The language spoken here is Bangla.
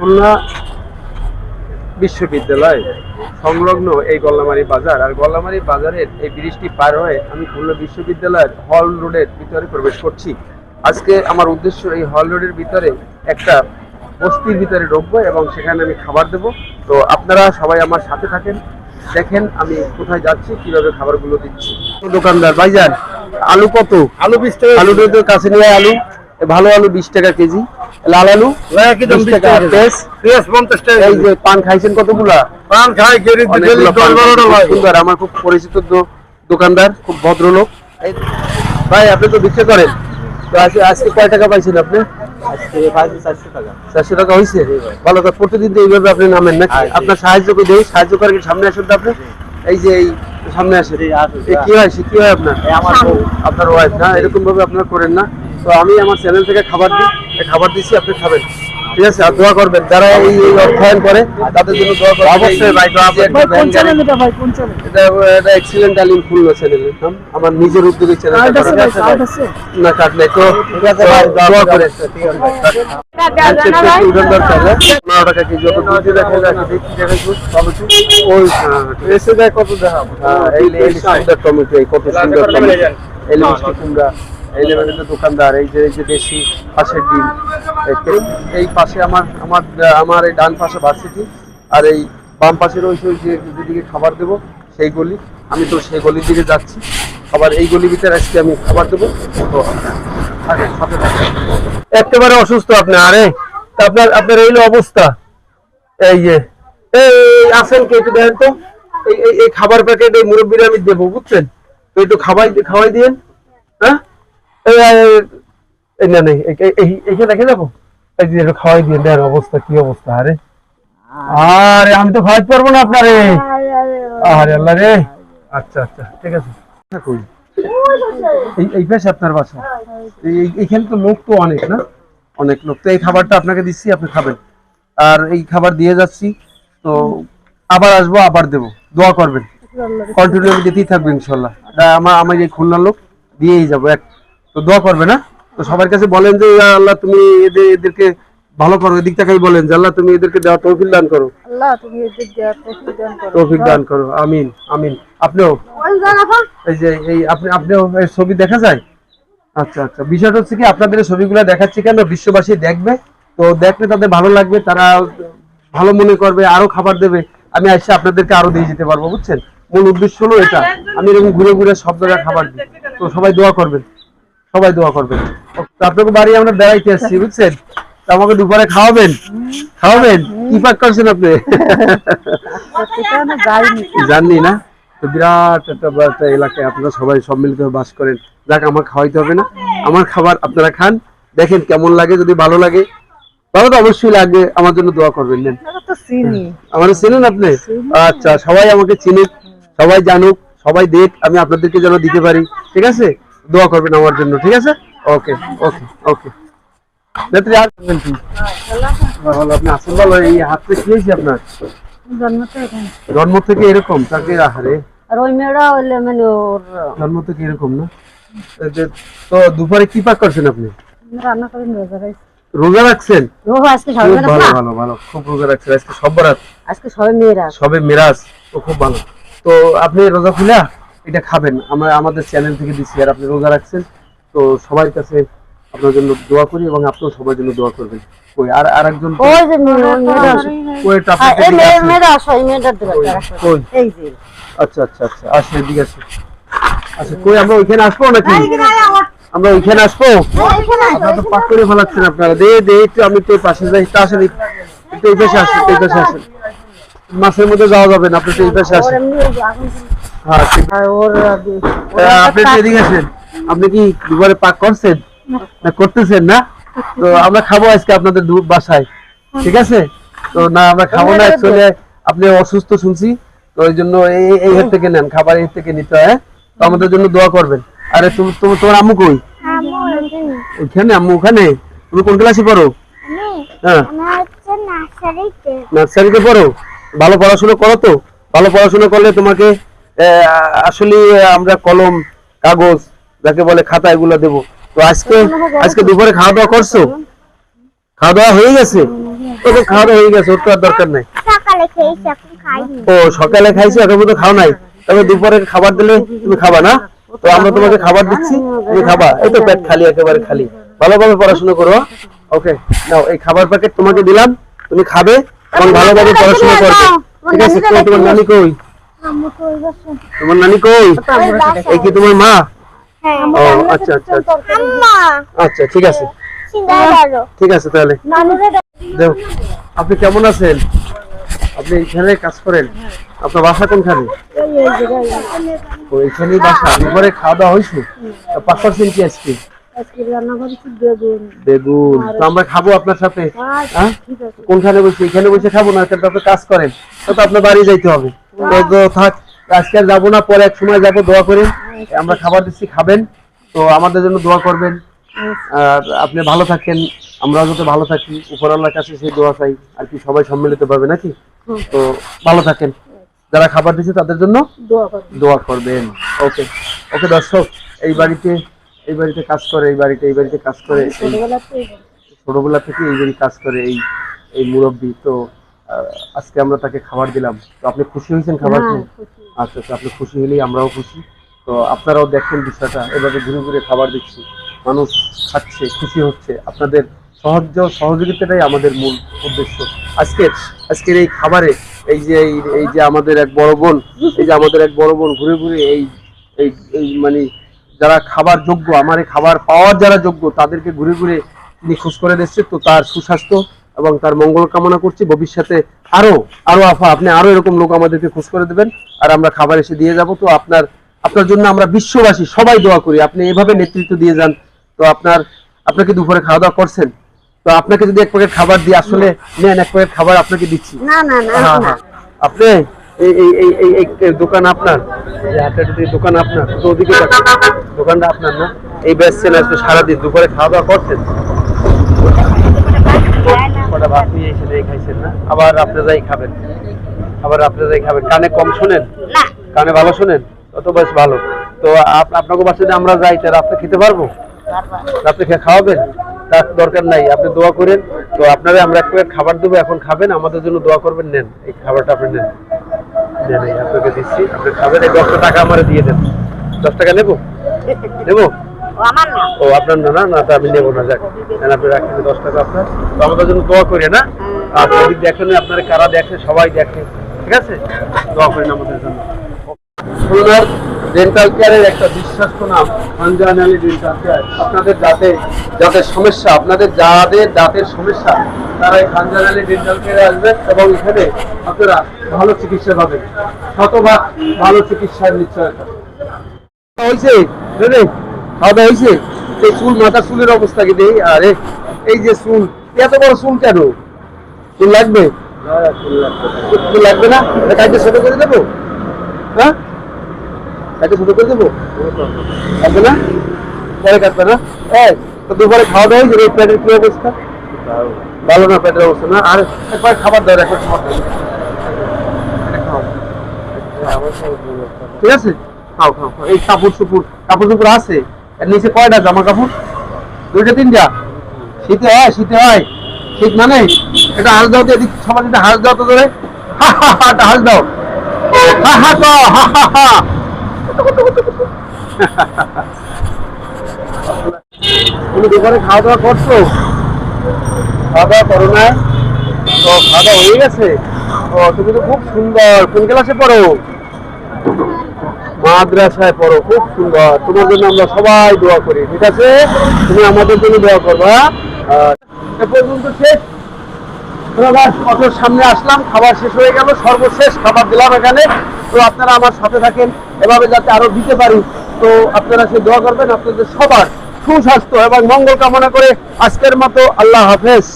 খুলনা বিশ্ববিদ্যালয় সংলগ্ন এই গল্লামারি বাজার। আর গল্লামারি বাজারের এই ব্রিজটি পার হয়ে আমি খুলনা বিশ্ববিদ্যালয়ের হল রোডের ভিতরে প্রবেশ করছি। আজকে আমার উদ্দেশ্য এই হল রোডের ভিতরে একটা বস্তির ভিতরে ঢুকবো এবং সেখানে আমি খাবার দেবো। তো আপনারা সবাই আমার সাথে থাকেন। দেখেন আমি কোথায় যাচ্ছি কীভাবে খাবারগুলো দিচ্ছি। দোকানদার ভাইজান আলু কত? আলু বিশ টাকা আলু কাছে নিয়ে আলু ভালো আলু বিশ টাকা কেজি। লাল আলু একই দাম টাকা টাকা পেঁয়াজ পেঁয়াজ পঞ্চাশ টাকা এই যে পান খাইছেন কতগুলা? পান খাই সুন্দর আমার খুব পরিচিত দোকানদার খুব ভদ্রলোক। ভাই আপনি তো বিক্রি করেন। তো আজকে আজকে কয় টাকা পাইছেন আপনি? চারশো টাকা। হয়েছে ভালো তো প্রতিদিন তো এইভাবে আপনি নামেন নাকি? আপনার সাহায্য করে দেই। সাহায্য করে কি সামনে আসেন তো আপনি? এই যে এই সামনে আসেন। কি হয় সে কি হয় আপনার? আপনার ওয়াইফ না? এরকম ভাবে আপনারা করেন না? তো আমি আমার চ্যানেল থেকে খাবার দিই খাবার দিচ্ছি আপনি খাবেন। ঠিক আছে আর দোয়া করবেন যারা এই এই অর্থায়ন করে তাদের জন্য দোয়া করবেন। অবশ্যই ভাই, দোয়া করবেন। ভাই কোন চ্যানেল এটা ভাই কোন চ্যানেল এটা এটা এক্সিলেন্ট আলিম খুলনা চ্যানেলের নাম। আমার নিজের উদ্যোগে চ্যানেল না কাট নাই। তো দোয়া করে হ্যাঁ? দেখা যায় টমেটো ওই হ্যাঁ, এসে যায় কত দেখা এই এই সুন্দর টমেটো এই কত সুন্দর টমেটো। এই লেভেলের দোকানদার, এই যে এই যে দেশি পাশের ডিম, এই- পাশে আমার আমার আমার এই ডান পাশে ভার্সিটি আর এই বাম পাশের ওই ওই যে যেদিকে খাবার দেবো, সেই গলি। আমি তো সেই গলির দিকে যাচ্ছি। আবার এই গলির ভিতরে আজকে আমি খাবার দেবো। তো একেবারে অসুস্থ আপনি আরে। আপনার আপনার এই অবস্থা। এই যে, এই আসেন কে একটু দেখেন তো। এই খাবার প্যাকেট এই মুরব্বীরা আমি দেবো, বুঝছেন? তো একটু খাওয়াই খাওয়াই দিয়েন। হ্যাঁ? না নেই এইখানে রেখে যাব। এই যে খাওয়াই দিয়ে দেন অবস্থা কি অবস্থা আরে। আরে আমি তো খাওয়াইতে পারব না আপনারে। আরে আল্লাহ রে। আচ্ছা আচ্ছা ঠিক আছে। এই এই পাশে আপনার বাসা। এইখানে তো লোক তো অনেক না? অনেক লোক। তো এই খাবারটা আপনাকে দিচ্ছি আপনি খাবেন। আর এই খাবার দিয়ে যাচ্ছি তো আবার আসব আবার দেবো। দোয়া করবেন। কন্টিনিউ দিতেই থাকবে ইনশাল্লাহ। আমার আমার এই খুলনার লোক দিয়েই যাব এক তো দোয়া করবে না তো সবার কাছে বলেন যে আল্লাহ তুমি এদের এদেরকে ভালো করো এদিক থেকেই বলেন যে আল্লাহ তুমি এদেরকে দেওয়া তৌফিক দান করো। আল্লাহ তুমি তৌফিক দান করো। তৌফিক দান করো। আমিন আমিন। আপনিও? এই যে এই আপনি আপনিও এই ছবি দেখা যায়? আচ্ছা আচ্ছা। বিষয়টা হচ্ছে কি আপনাদের ছবিগুলো দেখাচ্ছি কেন? বিশ্ববাসী দেখবে। তো দেখলে তাদের ভালো লাগবে তারা ভালো মনে করবে আরও খাবার দেবে। আমি এসে আপনাদেরকে আরও দিয়ে যেতে পারব বুঝছেন? মূল উদ্দেশ্য হলো এটা। আমি এরকম ঘুরে ঘুরে সব জায়গায় খাবার দিই। তো সবাই দোয়া করবেন। সবাই দোয়া করবেন। আপনাকে বাড়ি আমরা বেড়াইতে আসছি বুঝছেন? আমাকে দুপুরে খাওয়াবেন? খাওয়াবেন? কি পাক করছেন আপনি? জাননি না? তো বিরাট একটা এলাকায় আপনারা সবাই সম্মিলিত বাস করেন। যাক আমার খাওয়াইতে হবে না। আমার খাবার আপনারা খান। দেখেন কেমন লাগে যদি ভালো লাগে। ভালো তো অবশ্যই লাগবে আমার জন্য দোয়া করবেন নেন। আমার চেনেন আপনি? আচ্ছা সবাই আমাকে চিনুক সবাই জানুক সবাই দেখ আমি আপনাদেরকে যেন দিতে পারি। ঠিক আছে? দোয়া করবেন আমার জন্য ঠিক আছে? ওকে ওকে ওকে নেত্রী আর করবেন কি? ভালো আপনি আসেন ভালো এই হাতে কি হয়েছে আপনার? জন্ম থেকে এরকম? তাকে আহারে। আর ওই মেয়েরা হইলে মানে ওর জন্ম থেকে এরকম না? তো দুপুরে কি পাক করছেন আপনি? রান্না রোজা রাখছি রোজা রাখছেন? ও আজকে ভালো ভালো ভালো খুব রোজা রাখছেন। আজকে সব বরাত? আজকে মেয়েরা। সবে মিরাজ তো খুব ভালো। তো আপনি রোজা খুলে এটা খাবেন। আমরা আমাদের চ্যানেল থেকে দিচ্ছি আর আপনি রোজা রাখছেন তো সবার কাছে আপনার জন্য দোয়া করি এবং আপনিও সবার জন্য দোয়া করবেন। ওই আর আরেকজন ওই যে ওই। ওই একটা হ্যাঁ, এই। মেয়েরা আসো এই মেয়েটার দিকে কই? এই যে। আচ্ছা আচ্ছা আচ্ছা আসে ঠিক আছে আচ্ছা কই আমরা ওইখানে আসব নাকি? আমরা। ওইখানে আসব? আপনারা তো পাক করে ফেলাচ্ছেন আপনারা। দে দে একটু আমি তো পাশে যাই তা আসেন একটু এই পাশে আসেন এই পাশে আসেন। মাসের মধ্যে যাওয়া যাবে না আপনি তো এই পাশে আসেন। হ্যাঁ আপনি এদিকে আসেন আপনি কি দুবারে পাক করছেন? না করতেছেন না? তো আমরা খাব আজকে আপনাদের বাসায় ঠিক আছে? তো না আমরা খাব না অ্যাকচুয়ালি আপনি অসুস্থ শুনছি তো ওই জন্য এই হাত থেকে নেন খাবার এই থেকে নিতে হয় হ্যাঁ? তো আমাদের জন্য দোয়া করবেন। আরে তুমি তোমার আম্মু কই? ওখানে। আম্মু ওখানে? তুমি কোন ক্লাসে পড়ো? হ্যাঁ। নার্সারিতে পড়ো? ভালো পড়াশোনা করো তো? ভালো পড়াশোনা করলে তোমাকে আসলে আমরা কলম কাগজ যাকে বলে খাতা এগুলো দেবো। তো আজকে আজকে দুপুরে খাওয়া দাওয়া করছ? খাওয়া দাওয়া হয়ে গেছে? খাওয়া দাওয়া হয়ে গেছে ওর তো আর দরকার নাই। ও সকালে খাইছো এখন তো খাও নাই। তবে দুপুরে খাবার দিলে তুমি খাবা না? তো আমরা তোমাকে খাবার দিচ্ছি তুমি খাবা। এই তো পেট খালি একেবারে খালি। ভালোভাবে পড়াশোনা করো ওকে নাও এই খাবার প্যাকেট তোমাকে দিলাম। তুমি খাবে এবং ভালোভাবে পড়াশোনা করবে। ঠিক আছে তোমার নানি কই? তোমার নানি কই? এই কি তোমার মা? হ্যাঁ ও আচ্ছা আচ্ছা আচ্ছা। আচ্ছা ঠিক আছে। ঠিক আছে তাহলে। আপনি কেমন আছেন? আপনি এইখানে কাজ করেন? আপনার বাসা কোনখানে? ও এইখানেই বাসা। দুপুরে খাওয়া দাওয়া হয়েছে? পাঁচ পার্সেন্ট কি আজকে? বেগুন। বেগুন। তো আমরা খাব আপনার সাথে। হ্যাঁ? কোনখানে বসে এখানে বসে খাব না আপনি কাজ করেন। তো তো আপনার বাড়ি যাইতে হবে। তো তো থাক আজকে যাব না পরে এক সময় যাব দোয়া করেন আমরা খাবার দিচ্ছি খাবেন। তো আমাদের জন্য দোয়া করবেন। আর আপনি ভালো থাকেন আমরাও যাতে ভালো থাকি। উপরওয়ালার কাছে সেই দোয়া চাই আর কি সবাই সম্মিলিত পাবে নাকি? তো ভালো থাকেন। যারা খাবার দিচ্ছে তাদের জন্য দোয়া করো করবেন। ওকে ওকে দর্শক এই বাড়িতে এই বাড়িতে কাজ করে এই বাড়িতে এই বাড়িতে কাজ করে ছোটবেলা থেকে এই বাড়ি কাজ করে এই এই মুরব্বী। তো আজকে আমরা তাকে খাবার দিলাম। তো আপনি খুশি হয়েছেন খাবার খেয়ে? আচ্ছা আচ্ছা আপনি খুশি হলেই আমরাও খুশি। তো আপনারাও দেখেন বিষয়টা এভাবে ঘুরে ঘুরে খাবার দিচ্ছি। মানুষ খাচ্ছে খুশি হচ্ছে। আপনাদের সাহায্য সহযোগিতাটাই আমাদের মূল উদ্দেশ্য। আজকের আজকের এই খাবারে এই যে এই যে আমাদের এক বড় বোন এই যে আমাদের এক বড় বোন ঘুরে ঘুরে এই এই মানে যারা খাবার যোগ্য আমার এই খাবার পাওয়ার যারা যোগ্য তাদেরকে ঘুরে ঘুরে তিনি খোঁজ করে দিচ্ছে। তো তার সুস্বাস্থ্য এবং তার মঙ্গল কামনা করছি। ভবিষ্যতে আরও আরও আফা আপনি আরও এরকম লোক আমাদেরকে খোঁজ করে দেবেন। আর আমরা খাবার এসে দিয়ে যাব। তো আপনার আপনার জন্য আমরা বিশ্ববাসী সবাই দোয়া করি। আপনি এভাবে নেতৃত্ব দিয়ে যান তো আপনার আপনাকে দুপুরে খাওয়া দাওয়া করছেন। তো আপনাকে যদি এক প্যাকেট খাবার দিই আসলে নেন এক প্যাকেট খাবার আপনাকে দিচ্ছি। না না না হ্যাঁ হ্যাঁ। আপনি এই এই এই এই দোকান আপনার দোকান আপনার তো ওদিকে দোকানটা আপনার না? এই সারাদিন দুপুরে খাওয়া দাওয়া করছেন। ভাত নিয়ে এসে দিয়ে খাইছেন না? আবার আপনি যাই খাবেন। আবার আপনি যাই খাবেন। কানে কম শোনেন? কানে ভালো শোনেন? তত বেশ ভালো। তো আপ- আপনাকে যদি আমরা যাই তাহলে আপনি খেতে পারব? আপনি খেয়ে খাওয়াবেন? তার দরকার নাই। আপনি দোয়া করেন। তো আপনারা আমরা এক খাবার দেবো এখন খাবেন। আমাদের জন্য দোয়া করবেন নেন। এই খাবারটা আপনি নেন। নেন আপনাকে দিচ্ছি। আপনি খাবেন। এই দশটা টাকা আমার দিয়ে দেন। দশ টাকা নেব? নেব? ও আপনার না না তা আমি নেব না যাক। আপনি রাখেন দশ টাকা আপনার। তো আমাদের জন্য দোয়া করি না? আর যদি দেখেন আপনারা কারা দেখে সবাই দেখে ঠিক আছে? দোয়া করেন আমাদের জন্য। ডেন্টাল কেয়ারের একটা বিশ্বস্ত নাম সঞ্জয় আলী ডেন্টাল কেয়ার আপনাদের দাঁতে দাঁতের সমস্যা আপনাদের যাদের দাঁতের সমস্যা তারা এই খানজান আলী ডেন্টাল কেয়ারে আসবেন এবং এখানে আপনারা ভালো চিকিৎসা পাবেন। শতভাগ ভালো চিকিৎসার নিশ্চয়তা। হয়েছে খাওয়া দাওয়া হয়েছে এই চুল মাথা চুলের অবস্থা কি দেই আরে এই যে চুল এত বড় চুল কেন? চুল লাগবে? চুল লাগবে না। কাজটা ছোট করে দেবো? হ্যাঁ? কাজটা ছোট করে দেবো? লাগবে না? পরে কাটবে না? হ্যাঁ তো দুপুরে খাওয়া দাওয়া হয়েছে এই পেটের কি অবস্থা? ভালো না পেটের অবস্থা না? আর একবার খাবার দাও একবার খাবার খাও। ঠিক আছে? খাও খাও খাও। এই কাপড় চুপুর কাপড় চুপুর আছে? এর নিচে কয়টা জামা কাপড়? দুইটা, তিনটা? শীতে হয় শীতে হয়। শীত মানে এটা হাল দাও তো, এদিক সবার এটা হাল দাও তো ধরে। হা হা হা হাল দাও। হা হা, তো, হা তুমি দুপুরে খাওয়া দাওয়া করছ? খাওয়া দাওয়া করো না? তো খাওয়া দাওয়া হয়ে গেছে? ও, তুমি তো খুব সুন্দর। কোন ক্লাসে পড়ো? মাদ্রাসায় পড়ো, খুব সুন্দর। তোমার জন্য আমরা সবাই দোয়া করি, ঠিক আছে? তুমি আমাদের জন্য দোয়া করবা। পর্যন্ত শেষ। অটোর সামনে আসলাম, খাবার শেষ হয়ে গেল, সর্বশেষ খাবার দিলাম এখানে। তো আপনারা আমার সাথে থাকেন, এভাবে যাতে আরও দিতে পারি। তো আপনারা সে দোয়া করবেন, আপনাদের সবার সুস্বাস্থ্য এবং মঙ্গল কামনা করে আজকের মতো আল্লাহ হাফেজ।